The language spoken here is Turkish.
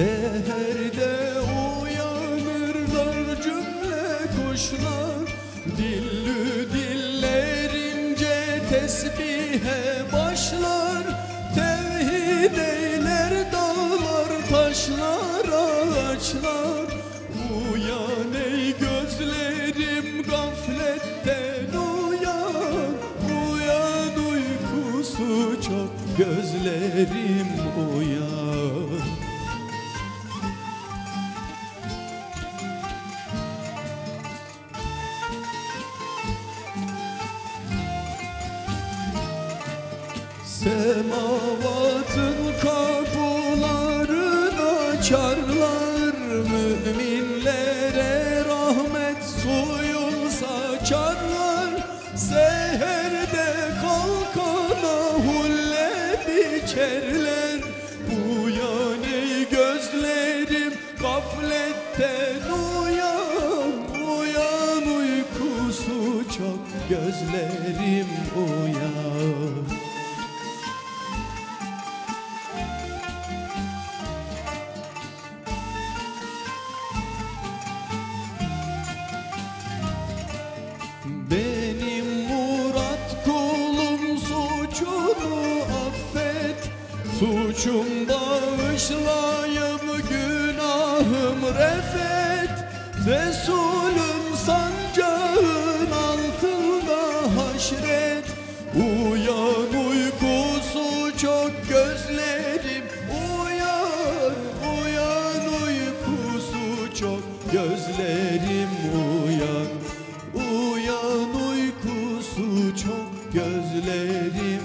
Seherde uyanırlar cümle kuşlar. Dillü dillerince tesbihe başlar. Tevhid eyler dağlar taşlar ağaçlar. Uyan ey gözlerim gafletten uyan. Uyan uykusu çok gözlerim Semavatın kapılarını açarlar Müminlere rahmet suyu saçarlar. Seherde kalkana hulle biçerler. Uyan ey gözlerim gafletten uyan Uyan uykusu çok gözlerim uyan Suçum bağışlayıp günahım refet. Resulüm sancağın altında haşret. Uyan uykusu çok gözlerim. Uyan, uyan uykusu çok gözlerim. Uyan Uyan uykusu çok gözlerim